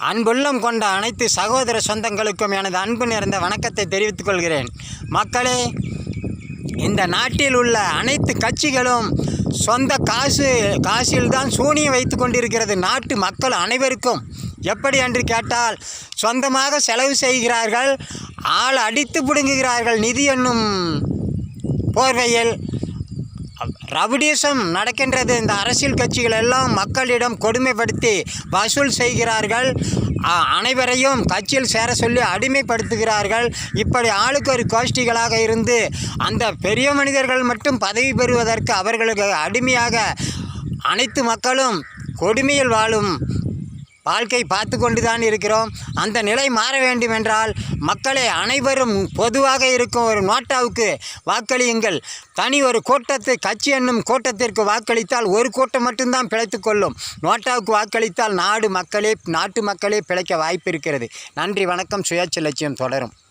அன்புள்ளம் கொண்ட அனைத்து சகோதர சொந்தங்களுக்கும் எனது அன்பு நிறைந்த வணக்கத்தை தெரிவித்துக் கொள்கிறேன். மக்களே இந்த நாட்டில் உள்ள அனைத்து கட்சிகளும் சொந்த காசு காசில்தான் சூனியம் வைத்து கொண்டிருக்கிறது. நாட்டு மக்கள் அனைவருக்கும் எப்படி என்று கேட்டால் சொந்தமாக செலவு செய்கிறார்கள் ஆள் அடித்து பிடுங்குகிறார்கள். நிதி என்னும் போர்வையில் ரவுடிசம் நடக்கின்றது. இந்த அரசியல் கட்சிகள் எல்லாம் மக்களிடம் கொடுமைப்படுத்தி வசூல் செய்கிறார்கள். அ- அனைவரையும் கட்சியில் சேர சொல்லி அடிமைப்படுத்துகிறார்கள். இப்படி ஆளுக்கு ஒரு கோஷ்டிகளாக இருந்து அந்த பெரிய மனிதர்கள் மட்டும் பதவி பெறுவதற்கு அவர்களுக்கு அடிமையாக அனைத்து மக்களும் கொடுமையில் வாழும் வாழ்க்கை பார்த்து கொண்டு தான் இருக்கிறோம். அந்த நிலை மாற வேண்டுமென்றால் மக்களை மக்களே அனைவரும் பொதுவாக இருக்கும் ஒரு நோட்டாவுக்கு வாக்களியுங்கள். தனி ஒரு கூட்டத்தை கட்சி என்னும் கூட்டத்திற்கு வாக்களித்தால் ஒரு கூட்டம் மட்டும்தான் பிழைத்து கொள்ளும். நோட்டாவுக்கு வாக்களித்தால் நாடு மக்களே நாட்டு மக்களே பிழைக்க வாய்ப்பு இருக்கிறது. நன்றி வணக்கம். சுயாட்சி லட்சியம் தொடரும்.